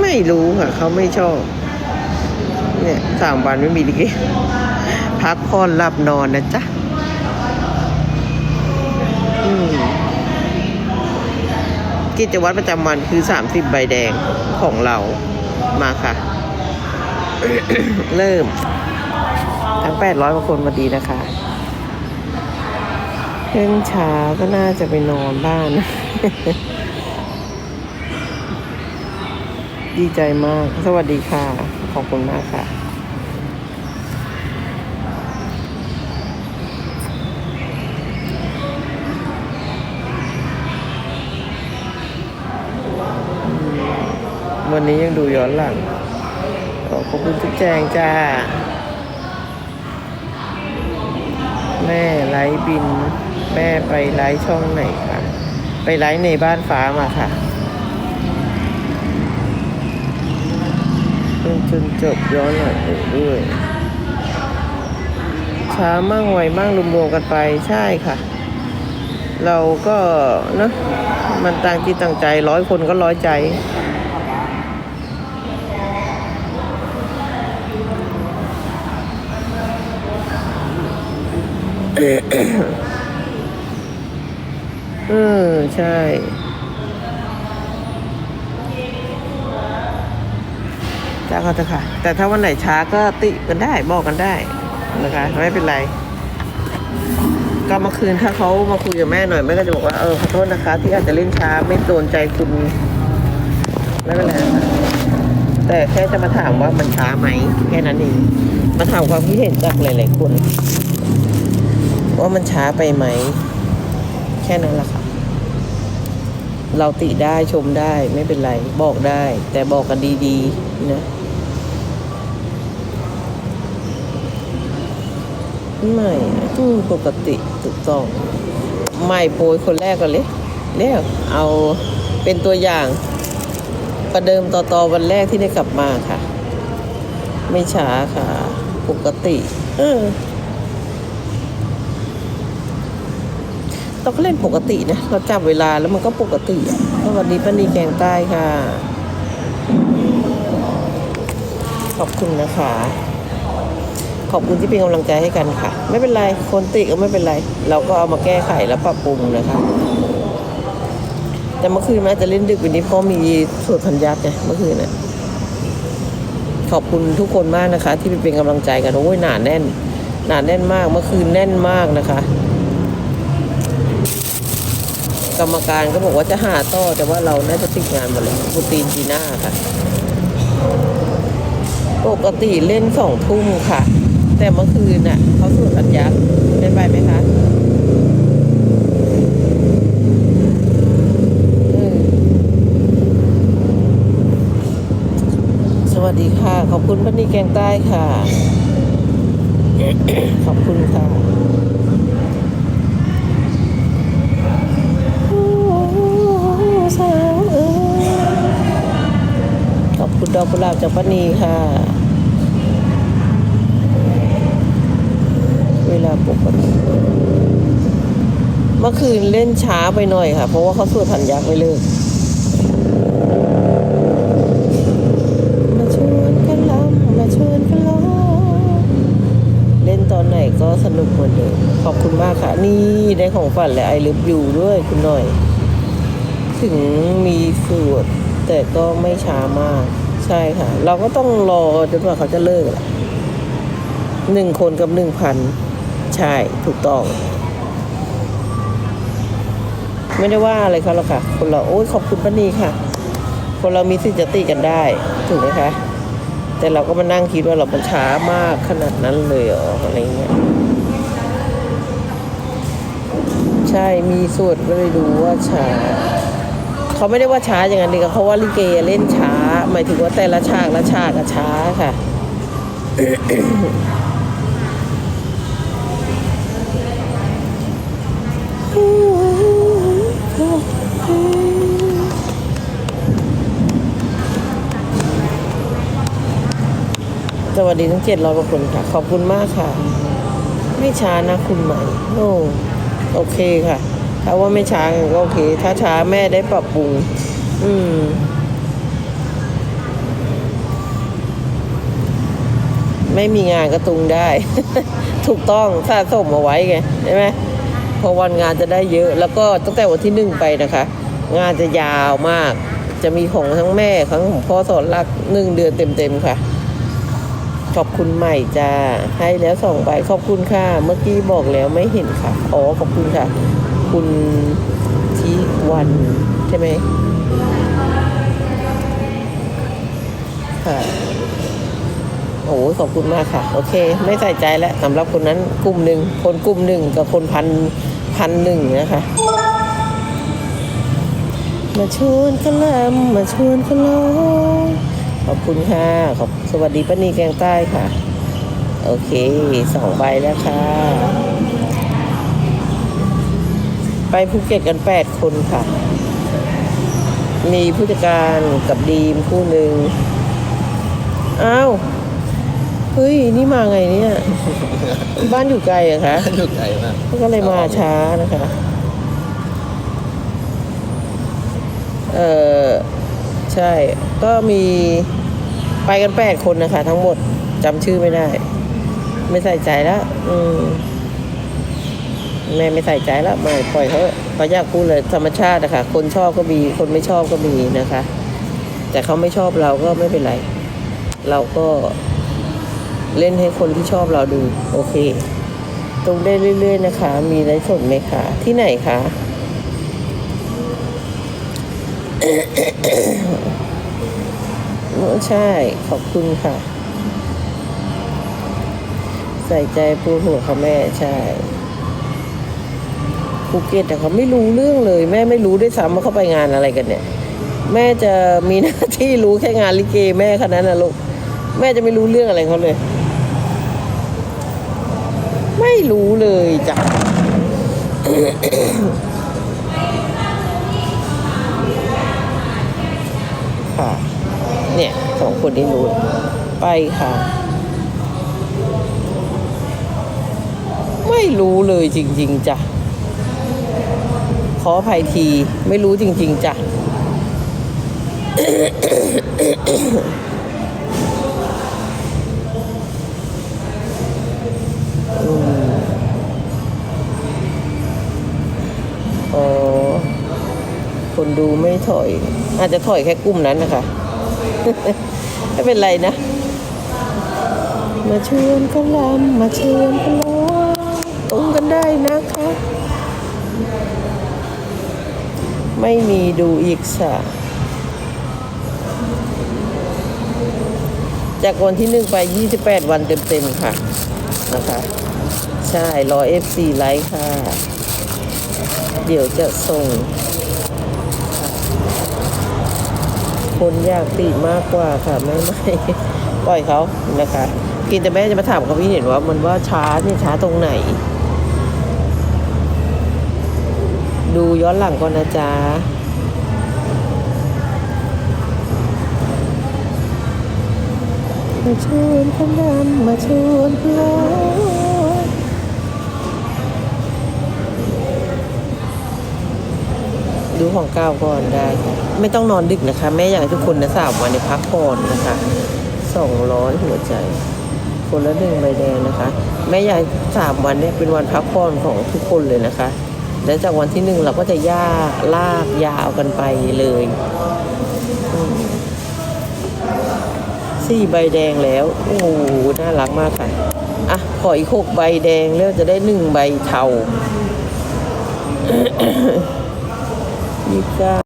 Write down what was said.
ไม่รู้ค่ะ เขาไม่ชอบ เนี่ยสามวันไม่มีลิเกพักผ่อนหลับนอนนะจ๊ะกิจวัตรประจำวันคือสามสิบใบแดงของเรามาค่ะ เริ่ม ทั้งแปดร้อยกว่าคนมาดีนะคะเพิ่งช้าก็น่าจะไปนอนบ้าน ดีใจมาก สวัสดีค่ะ ขอบคุณมากค่ะ วันนี้ยังดูย้อนหลัง ขอบคุณทุกแจงจ้า แม่ไลฟ์บิน แม่ไปไลฟ์ช่องไหนคะ ไปไลฟ์ในบ้านฟ้ามาค่ะ นจนจบย้อนหลังด้วยช้ามั่งไวมั่งรวมๆกันไปใช่ค่ะ เราก็เนอะมันต่างจิตต่างใจร้อยคนก็ร้อยใจ เออใช่าก็เถอะค่ะ แต่ถ้าวันไหนช้าก็ติกันได้บอกกันได้นะคะ ไม่เป็นไร ก็เมื่อคืนถ้าเขามาคุยกับแม่หน่อยแม่ก็จะบอกว่าเออขอโทษนะคะ ที่อาจจะเล่นช้าไม่โดนใจคุณไม่เป็นไรค่ะแต่แค่จะมาถามว่ามันช้าไหมแค่นั้นเองมาถามความคิดเห็นจากหลาย ๆ คน ว่ามันช้าไปไหม แค่นั้นแหละค่ะเราติได้ชมได้ไม่เป็นไร บอกได้ แต่บอกกันดี ๆ นะ ไม่ปกติถูกต้อง ไม่โปรยคนแรกก่อนเลยเรียกเอาเป็นตัวอย่าง ประเดิมต่อตอวันแรกที่ได้กลับมาค่ะ ไม่ช้าค่ะ ปกติเออเราก็เล่นปกตินะ เราจับเวลาแล้วมันก็ปกติสวัสดีป้านีแกงใต้ค่ะ ขอบคุณนะคะ ขอบคุณที่เป็นกำลังใจให้กันค่ะ ไม่เป็นไรคนติก็ไม่เป็นไร เราก็เอามาแก้ไขแล้วปรับปรุงนะคะแต่เมื่อคืนมันอาจจะเล่นดึกกว่านี้เพราะมีสวดพันยักษ์ไงเมื่อคืนน่ะขอบคุณทุกคนมากนะคะ ที่เป็นกำลังใจกันโอ้ยหนาแน่น หนาแน่นมากเมื่อคืนแน่นมากนะคะ กรรมการก็บอกว่าจะหาต่อแต่ว่าเราน่าจะติดงานหมดเลยปูตีนจีน่าค่ะ ปกติเล่นสองทุ่มค่ะ แต่เมื่อคืนน่ะเขาสวดสัญญาเป็นไปไหมคะสวัสดีค่ะ ขอบคุณพันนีแกงใต้ค่ะ ขอบคุณค่ะสาวเอ๋ยขอบคุณดอกกุหลาบจากป้านีค่ะ เวลา ปกติ เมื่อคืนเล่นช้าไปหน่อยค่ะ เพราะว่าเขาสวดพันยักษ์ไม่เลิกมาชวนกันลำมาชวนกันร้อเล่นตอนไหนก็สนุกเหมือนเดิมขอบคุณมากค่ะ นี่ได้ของฝันและไอลิฟอยู่ด้วยคุณหน่อย ถึงมีสวดแต่ก็ไม่ช้ามาก ใช่ค่ะ เราก็ต้องรอจนกว่าเขาจะเลิกแหละหนึ่งคนกับหนึ่งพัน ใช่ถูกต้อง ไม่ได้ว่าอะไรเขาหรอกค่ะ คนเราโอ้ยขอบคุณป้านีค่ะ คนเรามีสิทธิ์จะติกันได้ถูกไหมคะ แต่เราก็มานั่งคิดว่าเรามันช้ามากขนาดนั้นเลยเหรออะไรเงี้ยใช่มีสวดก็เลยดูว่าช้าเขาไม่ได้ว่าช้าอย่างนั้นดีเขาว่าลิเกเล่นช้า หมายถึงว่าแต่ละฉากละฉากอะช้าค่ะ วัสดีทั้งเจ็ดร้อยกว่าคนค่ะ ขอบคุณมากค่ะ ไม่ช้านะคุณใหม่โอ้โอเคค่ะ ถ้าว่าไม่ช้าก็โอเค ถ้าช้าแม่ได้ปรับปรุง อืมไม่มีงานก็ตุงได้ ถูกต้องสะสมเอาไว้ไงใช่ไหมพอวันงานจะได้เยอะแล้วก็ตั้งแต่วันที่หนึ่งไปนะคะ งานจะยาวมาก จะมีของทั้งแม่ทั้งพ่อสอนรักหนึ่งเดือนเต็มๆค่ะ ขอบคุณใหม่จ้าให้แล้วสองใบขอบคุณค่ะ เมื่อกี้บอกแล้วไม่เห็นค่ะอ๋อขอบคุณค่ะ คุณทิวันใช่ไหมค่ะโอ้ขอบคุณมากค่ะ โอเค ไม่ใส่ใจแล้วสำหรับคนนั้นกลุ่มหนึ่งคนกลุ่มหนึ่งกับคนพันพันหนึ่งนะคะมาชวนกันลำมาชวนกันร้อง ขอบคุณค่ะ ขอบสวัสดีป้านีแกงใต้ค่ะ โอเคสองใบแล้วค่ะ ไปภูเก็ตกันแปดคนค่ะ มีผู้จัดการกับดีมคู่หนึ่งอ้าวเฮ้ย นี่มาไงเนี่ย บ้านอยู่ไกลเหรอะคะอยู่ไกลมากก็เลยมาช้านะคะ เออ ใช่ ก็มีไปกันแปดคนนะคะ ทั้งหมดจำชื่อไม่ได้ ไม่ใส่ใจแล้วอืมแม่ไม่ใส่ใจแล้วไม่ปล่อยเขาเขาอยากพูดเลยธรรมชาตินะคะคนชอบก็มี คนไม่ชอบก็มีนะคะ แต่เขาไม่ชอบเราก็ไม่เป็นไร เราก็เล่นให้คนที่ชอบเราดู โอเค ตรงได้เรื่อย ๆ นะคะ มีไลฟ์สดไหมคะ ที่ไหนคะ ใช่ ขอบคุณค่ะ ใส่ใจปูหัวค่ะแม่ใช่ภูเก็ตแต่เขาไม่รู้เรื่องเลย แม่ไม่รู้ด้วยซ้ำว่าเขาไปงานอะไรกันเนี่ย แม่จะมีหน้าที่รู้แค่งานลิเกแม่แค่นั้นนะลูกแม่จะไม่รู้เรื่องอะไรเขาเลย ไม่รู้เลยจ้ะค่ะ คนนี้รู้ไปค่ะ ไม่รู้เลยจริง ๆจ้ะขออภัยทีไม่รู้จริง ๆจ้ะอ๋อคนดูไม่ถอย อาจจะถอยแค่กลุ่มนั้นนะคะ ไม่เป็นไรนะ มาชวนกันลำมาชวนกันร้องตรงกันได้นะคะ ไม่มีดูอีกสะจากวันที่หนึ่งไป 28 วันเต็มๆค่ะนะคะ ใช่รอ F4 ไลค์ค่ะ เดี๋ยวจะส่ง คนอยากติมากกว่าค่ะไม่ไม่ปล่อยเขานะคะ กินแต่แม่จะมาถามเขาพี่เห็นว่ามันว่าช้าเนี่ยช้าตรงไหน ดูย้อนหลังก่อนนะจ๊ะมาชวนพนำมาชวนพลอ ของเก้าก่อนได้ ไม่ต้องนอนดึกนะคะ แม่อยากให้ทุกคนนะสามวันในพักผ่อนนะคะสองร้อยหัวใจ คนละหนึ่งใบแดงนะคะ แม่อยากสามวันเนี่ยเป็นวันพักผ่อนของทุกคนเลยนะคะและจากวันที่หนึ่งเราก็จะย่าลากยาวกันไปเลยสี่ใบแดงแล้ว โอ้โหน่ารักมากค่ะอะขออีกหกใบแดงแล้วจะได้หนึ่งใบเทา ยี่สิบเก้า